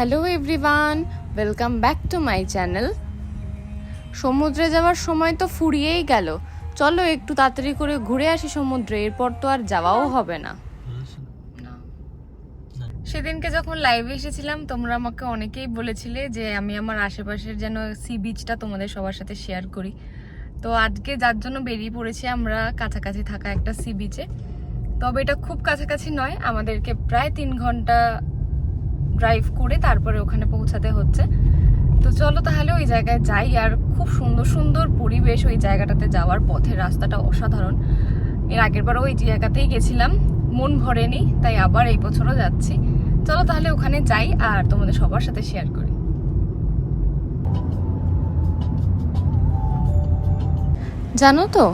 Hello everyone, welcome back to my channel. সমুদ্রে যাওয়ার সময় তো ফুরিয়েই গেল। চলো একটু তাড়াতাড়ি করে ঘুরে আসি সমুদ্রে, এরপর তো আর যাওয়াও হবে না। সেদিনকে যখন লাইভে এসেছিলাম, তোমরা আমাকে অনেকেই বলেছিলে যে আমি আমার আশেপাশের যেন সি বিচটা তোমাদের সবার সাথে শেয়ার করি। তো আজকে যার জন্য বেরিয়ে পড়েছি আমরা কাছাকাছি থাকা একটা সি বিচে তবে এটা খুব কাছাকাছি নয়, আমাদেরকে প্রায় তিন ঘণ্টা ড্রাইভ করে তারপরে ওখানে পৌঁছাতে হচ্ছে। তো চলো তাহলে ওই জায়গায় যাই আর খুব সুন্দর সুন্দর পরিবেশ ওই জায়গাটাতে যাওয়ার পথের রাস্তাটা অসাধারণ। এর আগের বারও ওই জায়গাতেই গেছিলাম। মন ভরেনি, তাই আবার এই বছরও যাচ্ছি। চলো তাহলে ওখানে যাই আর তোমাদের সবার সাথে শেয়ার করি। জানো তো,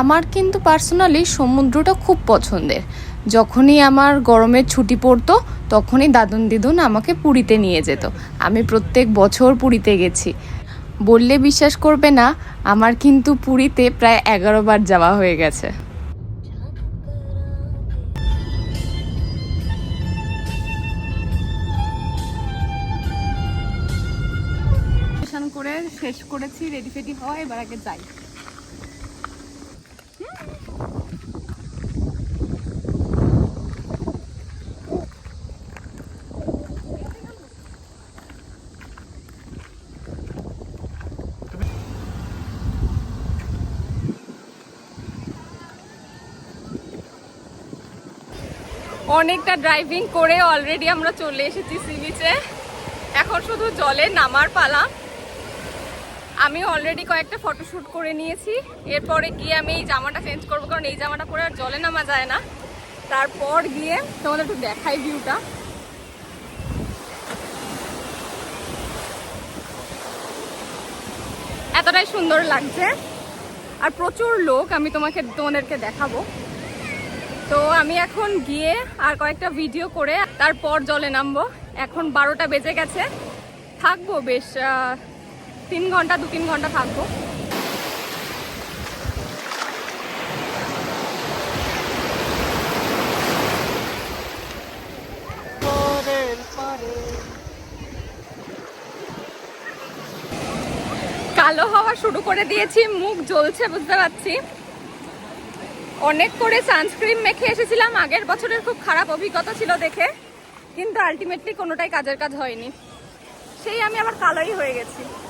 আমার কিন্তু পার্সোনালি সমুদ্রটা খুব পছন্দের। যখনই আমার গরমের ছুটি পড়তো, তখনই দাদুন দিদুন আমাকে পুরীতে নিয়ে যেত। আমি প্রত্যেক বছর পুরীতে গেছি। বললে বিশ্বাস করবে না, আমার কিন্তু পুরীতে প্রায় এগারো বার যাওয়া হয়ে গেছে। করে শেষ করেছি রেডি ফেডি হয় এবার আগে যাই। অনেকটা ড্রাইভিং করে অলরেডি আমরা চলে এসেছি সি বিচে এখন শুধু জলে নামার পালা। আমি অলরেডি কয়েকটা ফটোশ্যুট করে নিয়েছি। এরপরে গিয়ে আমি এই জামাটা চেঞ্জ করব, কারণ এই জামাটা পরে আর জলে নামা যায় না। তারপর গিয়ে তোমাদের একটু দেখাই ভিউটা এতটাই সুন্দর লাগছে। আর প্রচুর লোক আমি তোমাকে, তোমাদেরকে দেখাবো। তো আমি এখন গিয়ে আর কয়েকটা ভিডিও করে তারপর জলে নামবো। এখন বারোটা বেজে গেছে। থাকব বেশ তিন ঘণ্টা, দু তিন ঘণ্টা থাকব। কালো হওয়া শুরু করে দিয়েছি, মুখ জ্বলছে, বুঝতে পারছি। অনেক করে সানস্ক্রিন মেখে এসেছিলাম। আগের বছরের খুব খারাপ অভিজ্ঞতা ছিল দেখে। কিন্তু আলটিমেটলি কোনোটাই কাজের কাজ হয়নি। সেই আমি আবার কালোই হয়ে গেছি।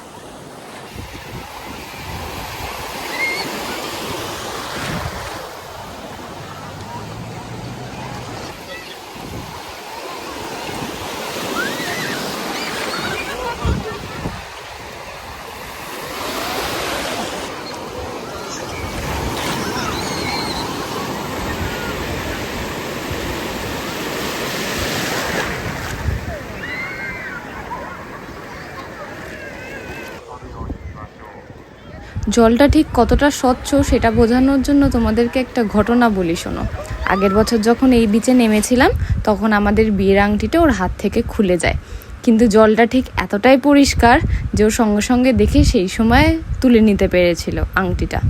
জলটা ঠিক কতটা স্বচ্ছ সেটা বোঝানোর জন্য তোমাদেরকে একটা ঘটনা বলি, শোনো। আগের বছর যখন এই বিচে নেমেছিলাম, তখন আমাদের বিয়ের আংটিটা ওর হাত থেকে খুলে যায়। কিন্তু জলটা ঠিক এতটাই পরিষ্কার যে ওর সঙ্গে সঙ্গে দেখে সেই সময় তুলে নিতে পেরেছিল আংটিটা।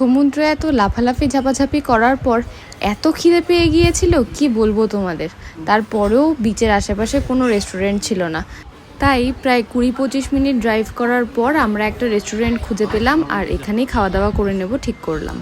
সমুদ্রে এত লাফালাফি ঝাপাঝাপি করার পর এত খিদে পেয়ে গিয়েছিল, কি বলব তোমাদের? তারপরেও বিচের আশেপাশে কোনো রেস্টুরেন্ট ছিল না। তাই প্রায় কুড়ি পঁচিশ মিনিট ড্রাইভ করার পর আমরা একটা রেস্টুরেন্ট খুঁজে পেলাম আর এখানেই খাওয়া দাওয়া করে নেব, ঠিক করলাম।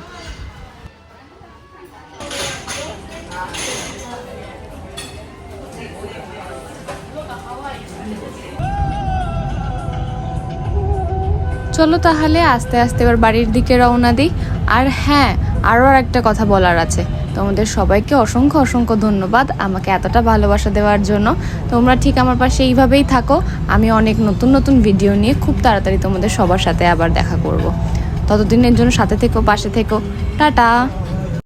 চলো তাহলে, আস্তে আস্তে এবার বাড়ির দিকে রওনা দিই। আর হ্যাঁ আরও আর একটা কথা বলার আছে। তোমাদের সবাইকে অসংখ্য অসংখ্য ধন্যবাদ আমাকে এতটা ভালোবাসা দেওয়ার জন্য। তোমরা ঠিক আমার পাশে এইভাবেই থাকো। আমি অনেক নতুন নতুন ভিডিও নিয়ে খুব তাড়াতাড়ি তোমাদের সবার সাথে আবার দেখা করব। ততদিনের জন্য সাথে থেকো, পাশে থেকো। টাটা!